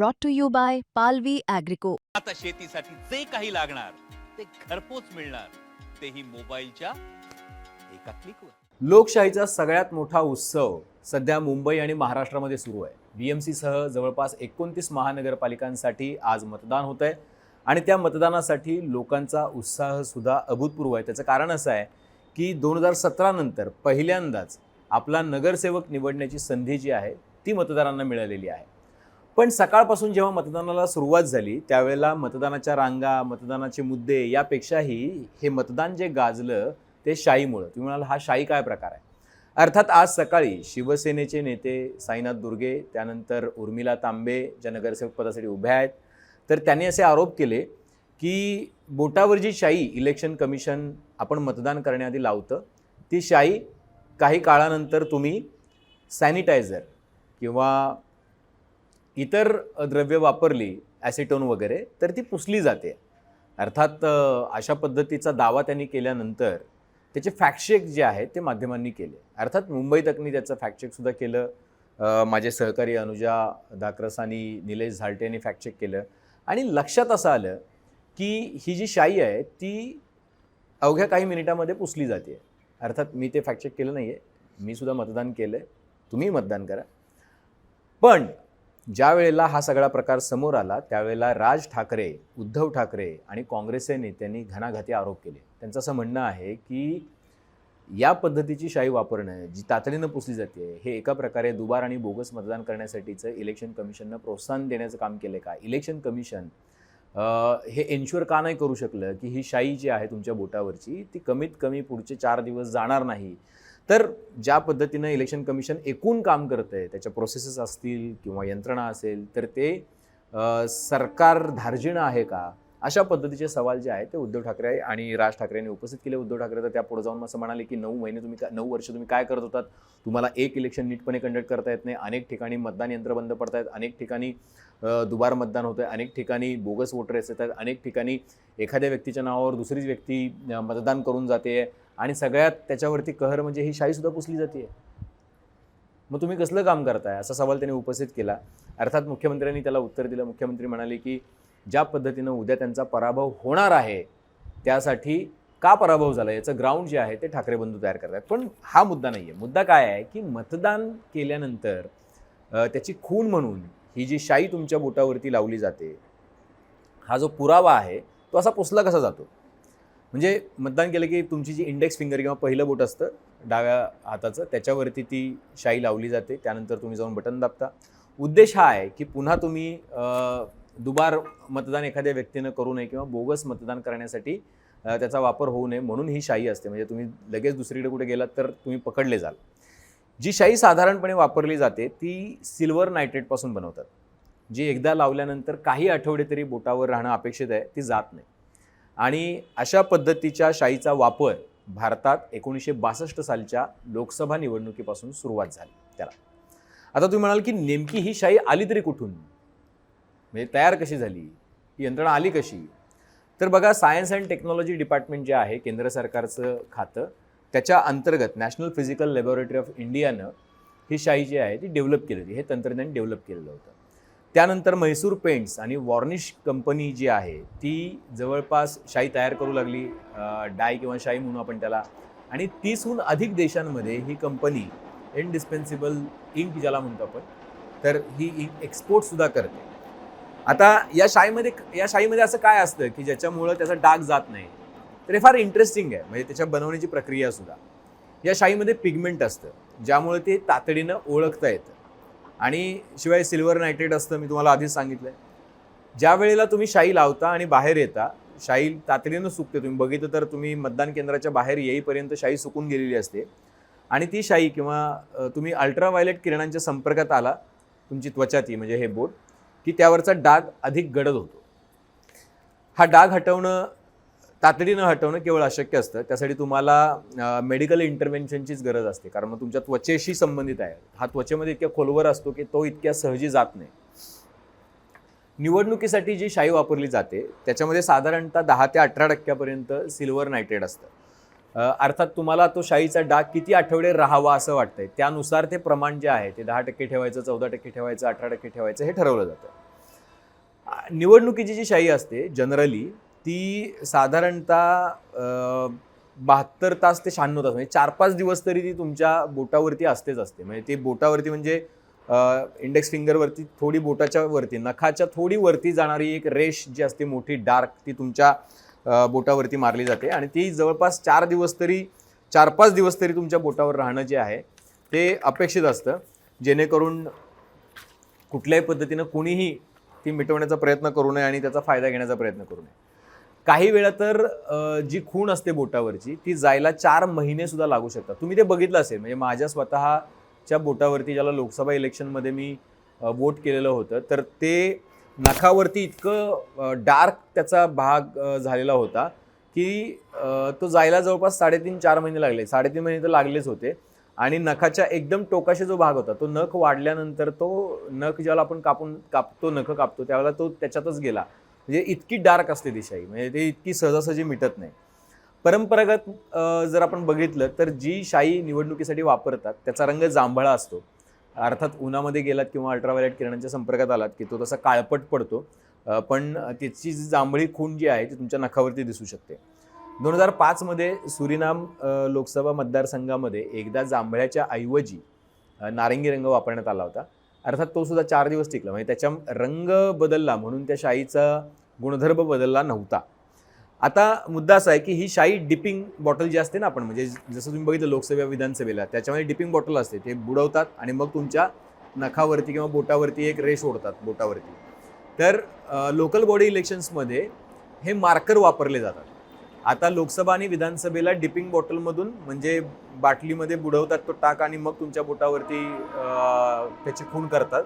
brought to you by Palvi Agrico. आता शेतीसाठी जे काही लागणार ते घरपोच मिळणार. तेही मोबाईलच्या एका क्लिकवर. लोकशाहीचा सगळ्यात मोठा उत्सव सध्या मुंबई आणि महाराष्ट्रामध्ये सुरू आहे. बी एम सीसह जवळपास एकोणतीस महानगरपालिकांसाठी आज मतदान होत आहे आणि त्या मतदानासाठी लोकांचा उत्साह सुद्धा अभूतपूर्व आहे. त्याचं कारण असं आहे की दोन हजार सतरा नंतर पहिल्यांदाच आपला नगरसेवक निवडण्याची संधी जी आहे ती मतदारांना मिळालेली आहे. पण सकाळपासून जेव्हा मतदानाला सुरुवात झाली त्यावेळेला मतदानाच्या रांगा मतदानाचे मुद्दे यापेक्षाही हे मतदान जे गाजलं ते शाईमुळं. तुम्ही म्हणाल हा शाई काय प्रकार आहे? अर्थात आज सकाळी शिवसेनेचे नेते साईनाथ दुर्गे त्यानंतर उर्मिला तांबे ज्या नगरसेवक पदासाठी उभ्या आहेत तर त्यांनी असे आरोप केले की बोटावर जी शाई इलेक्शन कमिशन आपण मतदान करण्याआधी लावतं ती शाई काही काळानंतर तुम्ही सॅनिटायझर किंवा इतर द्रव्य वापरली ॲसिटोन वगैरे तर ती पुसली जाते. अर्थात अशा पद्धतीचा दावा त्यांनी केल्यानंतर त्याचे फॅक्टचेक जे आहेत ते माध्यमांनी केले. अर्थात मुंबई तकनी त्याचं फॅक्टचेकसुद्धा केलं. माझे सहकारी अनुजा दाक्रस आणि निलेश झालटे यांनी फॅक्टचेक केलं. आणि लक्षात असं आलं की ही जी शाई आहे ती अवघ्या काही मिनिटामध्ये पुसली जाते. अर्थात मी ते फॅक्टचेक केलं नाही आहे मी सुद्धा मतदान केलं आहे तुम्ही मतदान करा. पण ज्या वेळेला हा सगळा प्रकार समोर आला त्यावेळेला राज ठाकरे उद्धव ठाकरे आणि काँग्रेसचे नेत्यांनी घणाघाती आरोप केले. त्यांचं असं म्हणणं आहे की या पद्धतीची शाई वापरणं जी तातडीनं पुसली जाते हे एका प्रकारे दुबार आणि बोगस मतदान करण्यासाठीचं इलेक्शन कमिशननं प्रोत्साहन देण्याचं काम केलं का? इलेक्शन कमिशन हे एन्श्युअर का नाही करू शकलं की ही शाई जी आहे तुमच्या बोटावरची ती कमीत कमी पुढचे चार दिवस जाणार नाही? तर ज्या पद्धतीनं इलेक्शन कमिशन एकूण काम करतं आहे त्याच्या प्रोसेसेस असतील किंवा यंत्रणा असेल तर ते सरकार धार्जिणं आहे का? अशा पद्धतीचे सवाल जे आहेत ते उद्धव ठाकरे आणि राज ठाकरेंनी उपस्थित केले. उद्धव ठाकरे तर त्या पुढे जाऊन असं म्हणाले की नऊ महिने तुम्ही नऊ वर्ष तुम्ही काय करत होतात? तुम्हाला एक इलेक्शन नीटपणे कंडक्ट करता येत नाही. अनेक ठिकाणी मतदान यंत्र बंद पडत आहेत. अनेक ठिकाणी दुबार मतदान होतं आहे अनेक ठिकाणी बोगस वोटर येतात आहेत. अनेक ठिकाणी एखाद्या व्यक्तीच्या नावावर दुसरीच व्यक्ती मतदान करून जाते आणि सगळ्यात त्याच्यावरती कहर म्हणजे ही शाहीसुद्धा पुसली जाते मग तुम्ही कसलं काम करताय? असा सवाल त्यांनी उपस्थित केला. अर्थात मुख्यमंत्र्यांनी त्याला उत्तर दिलं. मुख्यमंत्री म्हणाले की ज्या पद्धतीनं उद्या त्यांचा पराभव होणार आहे त्यासाठी का पराभव झाला? याचं ग्राउंड जे आहे ते ठाकरे बंधू तयार करतात पण हा मुद्दा नाही आहे मुद्दा काय आहे की मतदान केल्यानंतर त्याची खून म्हणून ही जी शाई तुमच्या बोटावरती लावली जाते हा जो पुरावा आहे तो असा पुसला कसा जातो? म्हणजे मतदान केलं की तुमची जी इंडेक्स फिंगर किंवा पहिलं बोट असतं डाव्या हाताचं त्याच्यावरती ती शाई लावली जाते. त्यानंतर तुम्ही जाऊन बटन दाबता. उद्देश हा आहे की पुन्हा तुम्ही दुबार मतदान एखाद्या व्यक्तीनं करू नये किंवा बोगस मतदान करण्यासाठी त्याचा वापर होऊ नये म्हणून ही शाई असते. म्हणजे तुम्ही लगेच दुसरीकडे कुठे गेलात तर तुम्ही पकडले जाल. जी शाई साधारणपणे वापरली जाते ती सिल्वर नायट्रेटपासून बनवतात. जी एकदा लावल्यानंतर काही आठवडे तरी बोटावर राहणं अपेक्षित आहे ती जात नाही. आणि अशा पद्धतीच्या शाईचा वापर भारतात एकोणीसशे बासष्ट सालच्या लोकसभा निवडणुकीपासून सुरुवात झाली त्याला. आता तुम्ही म्हणाल की नेमकी ही शाई आली तरी कुठून? म्हणजे तयार कशी झाली? ही यंत्रणा आली कशी? तर बघा सायन्स अँड टेक्नॉलॉजी डिपार्टमेंट जे आहे केंद्र सरकारचं खातं त्याच्या अंतर्गत नॅशनल फिजिकल लॅबोरेटरी ऑफ इंडियानं ही शाई जी आहे ती डेव्हलप केली होती. हे तंत्रज्ञान डेव्हलप केलेलं होतं. त्यानंतर म्हैसूर पेंट्स आणि वॉर्निश कंपनी जी आहे ती जवळपास शाई तयार करू लागली डाय किंवा शाई म्हणून आपण त्याला. आणि तीसहून अधिक देशांमध्ये ही कंपनी इनडिस्पेन्सिबल इंक ज्याला म्हणतो आपण तर ही इंक एक्सपोर्टसुद्धा करते. आता या शाईमध्ये या शाईमध्ये असं काय असतं की ज्याच्यामुळं त्याचा डाग जात नाही? तर हे फार इंटरेस्टिंग आहे. म्हणजे त्याच्या बनवण्याची प्रक्रिया सुद्धा. या शाईमध्ये पिगमेंट असतं ज्यामुळे ते तातडीनं ओळखता येतं. आणि शिवाय सिल्वर नायट्रेट असतं मी तुम्हाला आधीच सांगितलंय. ज्या वेळेला तुम्ही शाई लावता आणि बाहेर येता शाई तातडीनं सुकते. तुम्ही बघितलं तर तुम्ही मतदान केंद्राच्या बाहेर येईपर्यंत शाई सुकून गेलेली असते. आणि ती शाई किंवा तुम्ही अल्ट्राव्हायलेट किरणांच्या संपर्कात आला तुमची त्वचा ती म्हणजे हे बोट की त्यावरचा डाग अधिक गडद होतो. हा डाग हटवणं तातडीनं हटवणं केवळ अशक्य असतं. त्यासाठी तुम्हाला मेडिकल इंटरव्हेन्शनचीच गरज असते. कारण मग तुमच्या त्वचेशी संबंधित आहे. हा त्वचेमध्ये इतक्या खोलवर असतो की तो इतक्या सहजी जात नाही. निवडणुकीसाठी जी शाई वापरली जाते त्याच्यामध्ये साधारणतः दहा ते अठरा टक्क्यापर्यंत सिल्वर नायट्रेट असतं. अर्थात तुम्हाला तो शाईचा डाग किती आठवडे राहावा असं वाटतंय? त्यानुसार ते प्रमाण जे आहे ते दहा टक्के ठेवायचं चौदा टक्के ठेवायचं अठरा टक्के ठेवायचं हे ठरवलं जातं. निवडणुकीची जी शाही असते जनरली ती साधारणतः बहात्तर तास ते शहाण्णव तास म्हणजे चार पाच दिवस तरी ती तुमच्या बोटावरती असतेच असते. म्हणजे ती बोटावरती म्हणजे इंडेक्स फिंगरवरती थोडी बोटाच्या वरती नखाच्या थोडी वरती जाणारी एक रेष जी असते मोठी डार्क ती तुमच्या बोटावरती मारली जाते. आणि ती जवळपास चार दिवस तरी चार पाच दिवस तरी तुमच्या बोटावर राहणं जे आहे ते अपेक्षित असतं. जेणेकरून कुठल्याही पद्धतीनं कुणीही ती मिटवण्याचा प्रयत्न करू नये आणि त्याचा फायदा घेण्याचा प्रयत्न करू नये. काही वेळा तर जी खूण असते बोटावरची ती जायला चार महिने सुद्धा लागू शकतात. तुम्ही ते बघितलं असेल म्हणजे माझ्या स्वतःच्या बोटावरती ज्याला लोकसभा इलेक्शनमध्ये मी वोट केलेलं होतं तर ते नखावरती इतकं डार्क त्याचा भाग झालेला होता की तो जायला जवळपास साडेतीन चार महिने लागले. साडेतीन महिने तर लागलेच होते. आणि नखाच्या एकदम टोकाशी जो भाग होता तो नख वाढल्यानंतर तो नख ज्याला आपण कापून कापतो नख कापतो त्यावेळेला तो त्याच्यातच गेला. म्हणजे इतकी डार्क असते ती शाई. म्हणजे ते इतकी सहजासहजी मिटत नाही. परंपरागत जर आपण बघितलं तर जी शाई निवडणुकीसाठी वापरतात त्याचा रंग जांभळा असतो. अर्थात उन्हामध्ये गेलात किंवा अल्ट्राव्हायलेट किरणांच्या संपर्कात आलात की तो तसा काळपट पडतो. पण त्याची जी जांभळी खूण जी आहे ती तुमच्या नखावरती दिसू शकते. दोन हजार पाचमध्ये सुरिनाम लोकसभा मतदारसंघामध्ये एकदा जांभळ्याच्या ऐवजी नारंगी रंग वापरण्यात आला होता. अर्थात तो सुद्धा चार दिवस टिकला. म्हणजे त्याच्या रंग बदलला म्हणून त्या शाईचा गुणधर्म बदलला नव्हता. आता मुद्दा असा आहे की ही शाई डिपिंग बॉटल जी असते ना आपण म्हणजे जसं तुम्ही बघितलं लोकसभा विधानसभेला त्याच्यामध्ये डिपिंग बॉटल असते ते बुडवतात आणि मग तुमच्या नखावरती किंवा बोटावरती एक रेश ओढतात बोटावरती. तर लोकल बॉडी इलेक्शन्समध्ये हे मार्कर वापरले जातात. आता लोकसभा आणि विधानसभेला डिपिंग बॉटलमधून म्हणजे बाटलीमध्ये बुडवतात तो टाक आणि मग तुमच्या बोटावरती त्याची खूण करतात.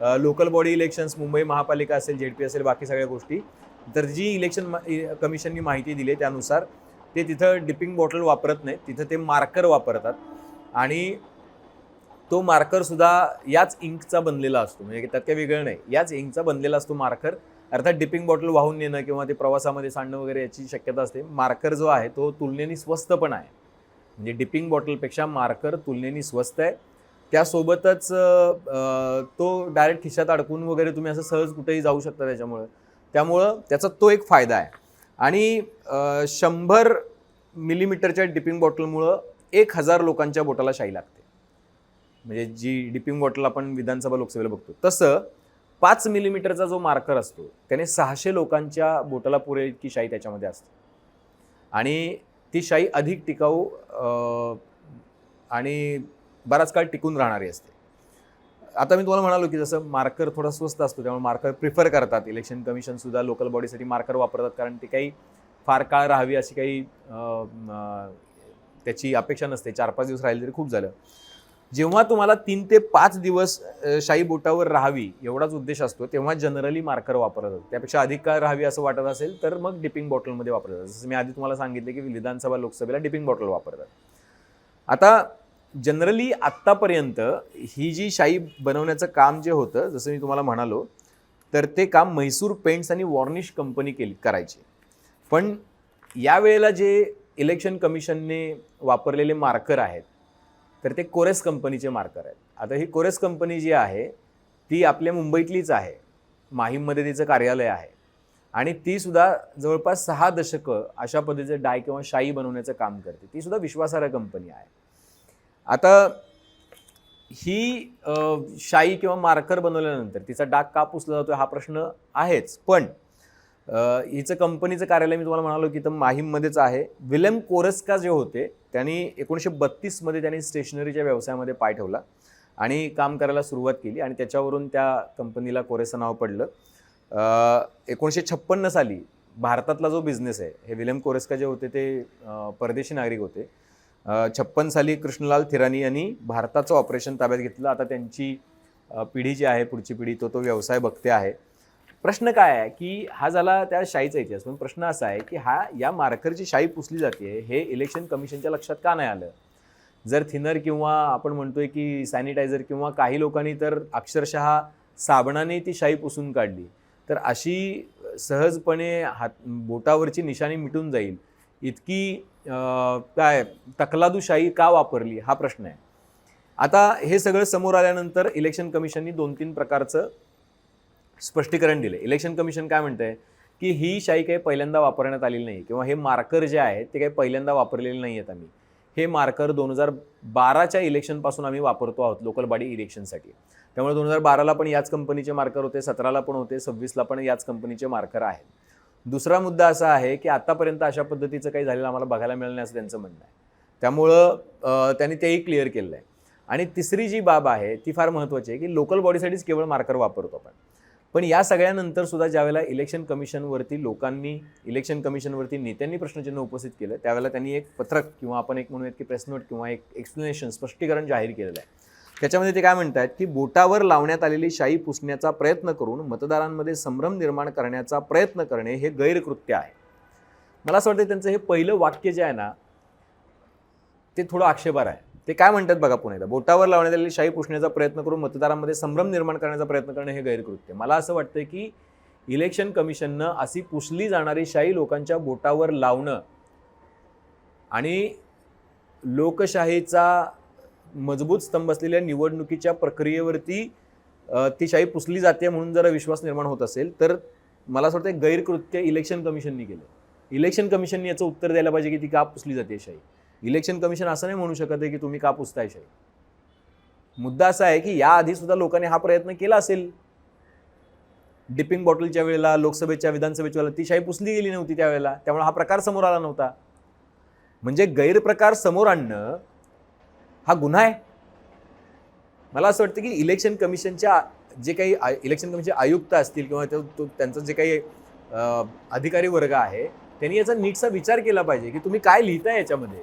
लोकल बॉडी इलेक्शन्स मुंबई महापालिका असेल जेड पी असेल बाकी सगळ्या गोष्टी. तर जी इलेक्शन इ- कमिशननी माहिती दिली आहे त्यानुसार ते तिथं डिपिंग बॉटल वापरत नाहीत. तिथं ते मार्कर वापरतात. आणि तो मार्करसुद्धा याच इंकचा बनलेला असतो. म्हणजे त्यात काही वेगळं नाही. याच इंकचा बनलेला असतो मार्कर अर्थात डिपिंग बॉटल वाहून नेणं किंवा ते प्रवासामध्ये सांडणं वगैरे याची शक्यता असते. मार्कर जो आहे तो तुलनेने स्वस्त पण आहे. म्हणजे डिपिंग बॉटलपेक्षा मार्कर तुलनेने स्वस्त आहे. त्यासोबतच तो डायरेक्ट खिशात अडकून वगैरे तुम्ही असं सहज कुठेही जाऊ शकता त्याच्यामुळं. त्यामुळं त्याचा तो एक फायदा आहे. आणि शंभर मिलीमीटरच्या डिपिंग बॉटलमुळं एक हजार लोकांच्या बोटाला शाई लागते. म्हणजे जी डिपिंग बॉटल आपण विधानसभा लोकसभेला बघतो तसं पाच मिलीमीटरचा जो मार्कर असतो त्याने सहाशे लोकांच्या बोटाला पुरेल इतकी शाई त्याच्यामध्ये असते. आणि ती शाई अधिक टिकाऊ आणि बराच काळ टिकून राहणारी असते. आता मी तुम्हाला म्हणालो की जसं मार्कर थोडा स्वस्त असतो त्यामुळे मार्कर प्रिफर करतात. इलेक्शन कमिशन सुद्धा लोकल बॉडीसाठी मार्कर वापरतात कारण ते काही फार काळ राहावी अशी काही त्याची अपेक्षा नसते. चार पाच दिवस राहिले तरी खूप झालं. जेव्हा तुम्हाला तीन ते पाच दिवस शाही शाई बोटावर राहावी एवढाच उद्देश असतो तेव्हा जनरली मार्कर वापरतात त्यापेक्षा अधिक काळ राहावी असं वाटत असेल तर मग डिपिंग बॉटलमध्ये वापरतात. जसं मी आधी तुम्हाला सांगितलं की विधानसभा लोकसभेला डिपिंग बॉटल वापरतात. आता जनरली आत्तापर्यंत ही जी शाई बनवण्याचं काम जे होतं जसं मी तुम्हाला म्हणालो तर ते काम म्हैसूर पेंट्स आणि वॉर्निश कंपनी केली करायची. पण यावेळेला जे इलेक्शन कमिशनने वापरलेले मार्कर आहेत तर ते कोरेस कंपनीचे मार्कर आहेत. आता ही कोरेस कंपनी जी आहे ती आपल्या मुंबईतलीच आहे. माहीममध्ये तिचं कार्यालय आहे. आणि ती सुद्धा जवळपास सहा दशकं अशा पद्धतीचं डाय किंवा शाई बनवण्याचं काम करते. ती सुद्धा विश्वासार्ह कंपनी आहे. आता ही शाई किंवा मार्कर बनवल्यानंतर तिचा डाग का पुसला जातो हा प्रश्न आहेच. पण हिचं कंपनीचं कार्यालय मी तुम्हाला म्हणालो की इथं माहीममध्येच आहे. विलेम कोरस्का जे होते त्यांनी एकोणीसशे बत्तीसमध्ये त्यांनी स्टेशनरीच्या व्यवसायामध्ये पाय ठेवला आणि काम करायला सुरुवात केली आणि त्याच्यावरून त्या कंपनीला कोरेसं नाव पडलं. एकोणीसशे छप्पन्न साली भारतातला जो बिझनेस आहे हे विलेम कोरेस्का जे होते ते परदेशी नागरिक होते. छप्पन साली कृष्णलाल थिरानी यांनी भारताचं ऑपरेशन ताब्यात घेतलं. आता त्यांची पिढी जी आहे पुढची पिढी तो तो व्यवसाय बघते आहे. प्रश्न काय आहे की हा झाला त्या शाईचा इतिहास. पण प्रश्न असा आहे की हा या मार्करची शाई पुसली जाते हे इलेक्शन कमिशनच्या लक्षात का नाही आलं? जर थिनर किंवा आपण म्हणतोय की सॅनिटायझर किंवा काही लोकांनी तर अक्षरशः साबणाने ती शाई पुसून काढली. तर अशी सहजपणे हात बोटावरची निशाणी मिटून जाईल. इतकी काय तकलादू शाई का वापरली? हा प्रश्न आहे. आता हे सगळं समोर आल्यानंतर इलेक्शन कमिशननी दोन तीन प्रकारचं स्पष्टीकरण दिले इलेक्शन कमिशन काय म्हणतंय? की ही शाई काही पहिल्यांदा वापरण्यात आलेली नाही. किंवा हे मार्कर जे आहेत ते काही पहिल्यांदा वापरलेले नाही आहेत आम्ही. हे मार्कर दोन हजार बाराच्या इलेक्शनपासून आम्ही वापरतो आहोत लोकल बॉडी इलेक्शनसाठी त्यामुळे दोन हजार बाराला पण याच कंपनीचे मार्कर होते सतराला पण होते सव्वीसला पण याच कंपनीचे मार्कर आहेत. दुसरा मुद्दा असा आहे की आतापर्यंत अशा पद्धतीचं काही झालेलं आम्हाला बघायला मिळालं नाही असं त्यांचं म्हणणं आहे. त्यामुळं त्यांनी तेही क्लिअर केलं आहे आणि तिसरी जी बाब आहे ती फार महत्त्वाची आहे की लोकल बॉडीसाठीच केवळ मार्कर वापरतो आपण. पण या सगळ्यानंतर सुद्धा ज्यावेळेला इलेक्शन कमिशनवरती लोकांनी इलेक्शन कमिशनवरती नेत्यांनी प्रश्नचिन्ह उपस्थित केलं त्यावेळेला त्यांनी एक पत्रक किंवा आपण एक म्हणूयात की प्रेस नोट किंवा एक एक्सप्लेनेशन स्पष्टीकरण जाहीर केलेलं आहे. त्याच्यामध्ये ते काय म्हणतात की बोटावर लावण्यात आलेली शाई पुसण्याचा प्रयत्न करून मतदारांमध्ये संभ्रम निर्माण करण्याचा प्रयत्न करणे हे गैरकृत्य आहे. मला असं वाटतं त्यांचं हे पहिलं वाक्य जे आहे ना ते थोडं आक्षेपार आहे. ते काय म्हणतात बघा पुन्हा एकदा. बोटावर लावण्यात आलेली शाई पुसण्याचा प्रयत्न करून मतदारांमध्ये संभ्रम निर्माण करण्याचा प्रयत्न करणे हे गैरकृत्य मला असं वाटतं की इलेक्शन कमिशननं अशी पुसली जाणारी शाई लोकांच्या बोटावर लावणं आणि लोकशाहीचा मजबूत स्तंभ असलेल्या निवडणुकीच्या प्रक्रियेवरती ती शाही पुसली जाते म्हणून जर विश्वास निर्माण होत असेल तर मला असं वाटतं गैरकृत्य इलेक्शन कमिशननी केलं इलेक्शन कमिशननी याचं उत्तर द्यायला पाहिजे की ती का पुसली जाते शाही? इलेक्शन कमिशन असं नाही म्हणू शकत आहे की तुम्ही का पुसताय शाही? मुद्दा असा आहे की याआधी सुद्धा लोकांनी हा प्रयत्न केला असेल. डिपिंग बॉटलच्या वेळेला लोकसभेच्या विधानसभेच्या वेळेला ती शाही पुसली गेली नव्हती त्यावेळेला त्यामुळे हा प्रकार समोर आला नव्हता. म्हणजे गैरप्रकार समोर आणणं हा गुन्हा आहे. मला असं वाटतं की इलेक्शन कमिशनच्या जे काही इलेक्शन कमिशनचे आयुक्त असतील किंवा त्यांचा जे काही अधिकारी वर्ग आहे त्यांनी याचा नीटसा विचार केला पाहिजे की तुम्ही काय लिहिताय याच्यामध्ये?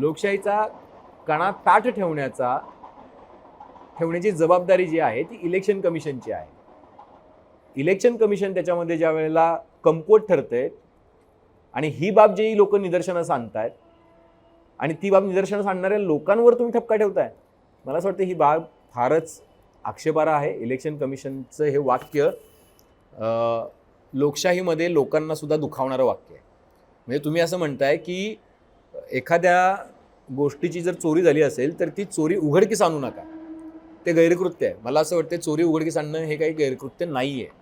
लोकशाहीचा कणा ताट ठेवण्याचा ठेवण्याची जबाबदारी जी आहे ती इलेक्शन कमिशनची आहे. इलेक्शन कमिशन त्याच्यामध्ये ज्या वेळेला कमकुवत ठरते आणि ही बाब जी लोक निदर्शनास आणतायत आणि ती बाब निदर्शनास आणणाऱ्या लोकांवर तुम्ही ठपका ठेवताय. मला असं वाटतं ही बाब फारच आक्षेपार्ह आहे. इलेक्शन कमिशनचं हे वाक्य लोकशाहीमध्ये लोकांना सुद्धा दुखावणारं वाक्य आहे. म्हणजे तुम्ही असं म्हणताय की एखाद्या गोष्टीची जर चोरी झाली असेल तर ती चोरी उघडकीस आणू नका. ते गैरकृत्य आहे. मला असं वाटतं चोरी उघडकीस आणणं हे काही गैरकृत्य नाही आहे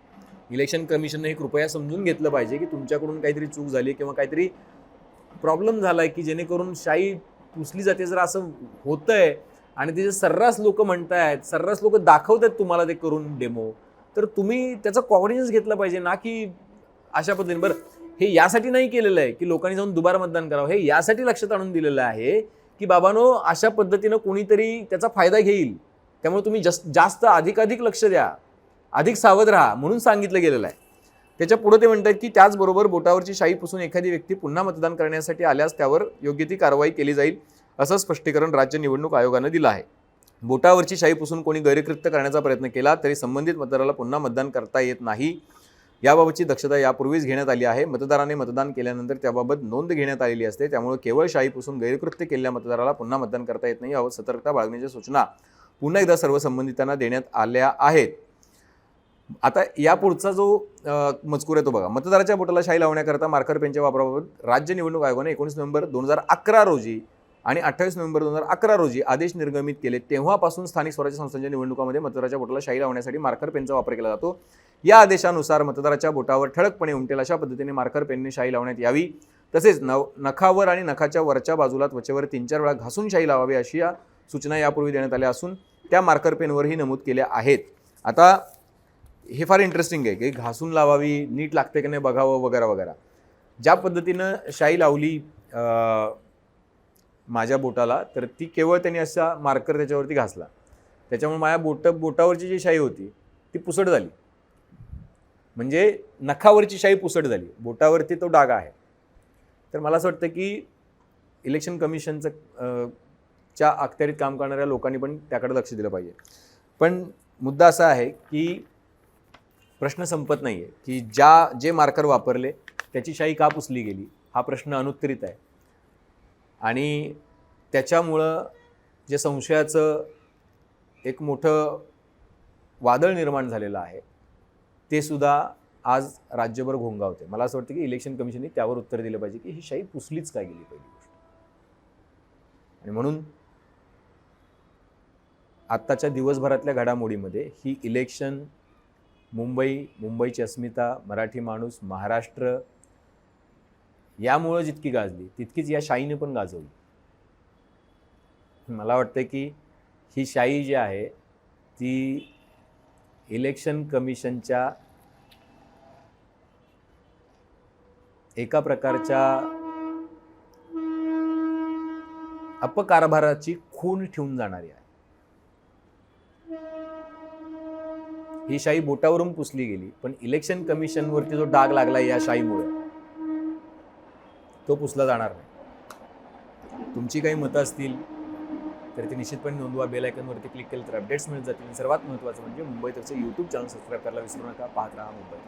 इलेक्शन कमिशनने हे कृपया समजून घेतलं पाहिजे की तुमच्याकडून काहीतरी चूक झाली किंवा काहीतरी प्रॉब्लेम झाला आहे की जेणेकरून शाई पुसली जाते जर असं होतं आहे आणि तिचे सर्रास लोक म्हणतायत सर्रास लोक दाखवत आहेत तुम्हाला ते करून डेमो तर तुम्ही त्याचा कॉग्निजन्स घेतला पाहिजे ना की अशा पद्धतीने. बरं हे यासाठी नाही केलेलं आहे की लोकांनी जाऊन दुबार मतदान करावं. हे यासाठी लक्षात आणून दिलेलं आहे की बाबानो अशा पद्धतीनं कोणीतरी त्याचा फायदा घेईल. त्यामुळे तुम्ही जास्त जास्त अधिकाधिक लक्ष द्या. अधिक सावध राहा म्हणून सांगितलं गेलेलं आहे. त्याच्या पुढे ते म्हणतात की त्याचबरोबर बोटावरची शाई पुसून एखादी व्यक्ती पुन्हा मतदान करण्यासाठी आल्यास त्यावर योग्य ती कारवाई केली जाईल असं स्पष्टीकरण राज्य निवडणूक आयोगानं दिलं आहे. बोटावरची शाई पुसून कोणी गैरकृत्य करण्याचा प्रयत्न केला तरी संबंधित मतदाराला पुन्हा मतदान करता येत नाही. याबाबतची दक्षता यापूर्वीच घेण्यात आली आहे. मतदाराने मतदान केल्यानंतर त्याबाबत नोंद घेण्यात आलेली असते. त्यामुळे केवळ शाहीपासून पुसून गैरकृत्य केलेल्या मतदाराला पुन्हा मतदान करता येत नाही. यावर सतर्कता बाळगण्याच्या सूचना पुन्हा एकदा सर्व संबंधितांना देण्यात आल्या आहेत. आता या पुढचा जो मजकूर आहे तो बघा. मतदाराच्या बोटाला शाई लावण्याकरता मार्कर पेनच्या वापराबाबत राज्य निवडणूक आयोगाने एकोणीस नोव्हेंबर दोन हजार अकरा रोजी आणि अठ्ठावीस नोव्हेंबर दोन हजार अकरा रोजी आदेश निर्गमित केले. तेव्हापासून स्थानिक स्वराज्य संस्थांच्या निवडणुकामध्ये मतदाराच्या बोटाला शाई लावण्यासाठी मार्कर पेनचा वापर केला जातो. या आदेशानुसार मतदाराच्या बोटावर ठळकपणे उमटेल अशा पद्धतीने मार्कर पेनने शाई लावण्यात यावी. तसेच नव नखावर आणि नखाच्या वरच्या बाजूला त्वचेवर तीन चार वेळा घासून शाई लावावी अशी या सूचना यापूर्वी देण्यात आल्या असून त्या मार्कर पेनवरही नमूद केल्या आहेत. आता हे फार इंटरेस्टिंग आहे की घासून लावावी नीट लागते की नाही बघावं वगैरे वगैरे. ज्या पद्धतीनं शाई लावली माझ्या बोटाला तर ती केवळ त्यांनी असा मार्कर त्याच्यावरती घासला. त्याच्यामुळे माझ्या बोट बोटावरची जी शाई होती ती पुसट झाली. म्हणजे नखावरची शाई पुसट झाली. बोटावरती तो डाग आहे. तर मला असं वाटतं की इलेक्शन कमिशनचं च्या अखत्यारीत काम करणाऱ्या लोकांनी पण त्याकडे लक्ष दिलं पाहिजे. पण मुद्दा असा आहे की प्रश्न संपत नाही आहे की ज्या जे मार्कर वापरले त्याची शाई का पुसली गेली? हा प्रश्न अनुत्तरित आहे. आणि त्याच्यामुळं जे संशयाचं एक मोठं वादळ निर्माण झालेलं आहे ते सुद्धा आज राज्यभर घोंगावते. मला असं वाटतं की इलेक्शन कमिशनने त्यावर उत्तर दिलं पाहिजे की ही शाई पुसलीच काय गेली पहिली गोष्ट? आणि म्हणून आत्ताच्या दिवसभरातल्या घडामोडीमध्ये ही इलेक्शन मुंबई मुंबईची अस्मिता मराठी माणूस महाराष्ट्र यामुळं जितकी गाजली तितकीच या शाईने पण गाजवली. मला वाटतं की ही शाई जी आहे ती इलेक्शन कमिशनच्या एका प्रकारच्या अपकारभाराची खूण ठेवून जाणारी आहे. ही शाही बोटावरून पुसली गेली पण इलेक्शन कमिशनवरती जो डाग लागला या शाहीमुळे तो पुसला जाणार नाही. तुमची काही मतं असतील तर ते निश्चितपणे नोंदवा. बेल आयकनवरती क्लिक केलं तर अपडेट्स मिळत जातील. सर्वात महत्त्वाचं म्हणजे मुंबई यूट्यूब चॅनल सबस्क्राईब करायला विसरू नका. पाहत राहा मुंबई.